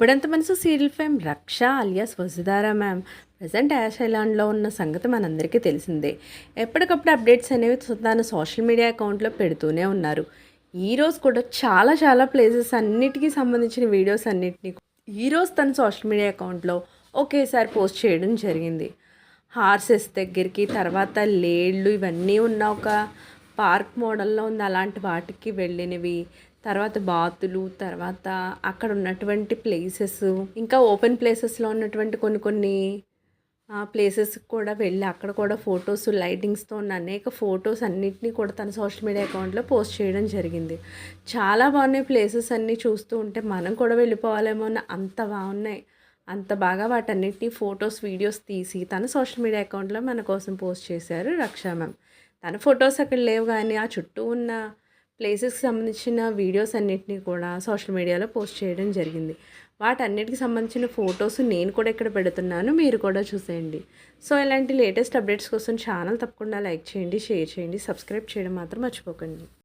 ఇప్పుడంత మనసు serial fame Raksha alias Vasudhara ma'am. Present Yas ఐలాండ్లో ఉన్న సంగతి మనందరికీ తెలిసిందే. ఎప్పటికప్పుడు అప్డేట్స్ అనేవి తన సోషల్ మీడియా అకౌంట్లో పెడుతూనే ఉన్నారు. ఈరోజు కూడా చాలా చాలా ప్లేసెస్ అన్నిటికీ సంబంధించిన వీడియోస్ అన్నిటినీ ఈరోజు తన సోషల్ మీడియా అకౌంట్లో ఒకేసారి పోస్ట్ చేయడం జరిగింది. హార్సెస్ దగ్గరికి తర్వాత లేళ్ళు ఇవన్నీ ఉన్న ఒక పార్క్ మోడల్లో ఉంది అలాంటి వాటికి వెళ్ళినవి తర్వాత బాతులు తర్వాత అక్కడ ఉన్నటువంటి ప్లేసెస్ ఇంకా ఓపెన్ ప్లేసెస్లో ఉన్నటువంటి కొన్ని కొన్ని ప్లేసెస్ కూడా వెళ్ళి అక్కడ కూడా ఫొటోస్ లైటింగ్స్తో ఉన్న అనేక ఫొటోస్ అన్నిటినీ కూడా తన సోషల్ మీడియా అకౌంట్లో పోస్ట్ చేయడం జరిగింది. చాలా బాగున్నాయి ప్లేసెస్ అన్నీ చూస్తూ ఉంటే మనం కూడా వెళ్ళిపోవాలేమో అంత బాగున్నాయి. అంత బాగా వాటన్నిటిని ఫొటోస్ వీడియోస్ తీసి తన సోషల్ మీడియా అకౌంట్లో మన కోసం పోస్ట్ చేశారు రక్షా మ్యామ్ తన ఫొటోస్ అక్కడ లేవు కానీ ఆ చుట్టూ ఉన్న ప్లేసెస్కి సంబంధించిన వీడియోస్ అన్నిటినీ కూడా సోషల్ మీడియాలో పోస్ట్ చేయడం జరిగింది. వాటన్నిటికి సంబంధించిన ఫొటోస్ నేను కూడా ఇక్కడ పెడుతున్నాను మీరు కూడా చూసేయండి. సో ఇలాంటి లేటెస్ట్ అప్డేట్స్ కోసం ఛానల్ తప్పకుండా లైక్ చేయండి షేర్ చేయండి సబ్స్క్రైబ్ చేయడం మాత్రం మర్చిపోకండి.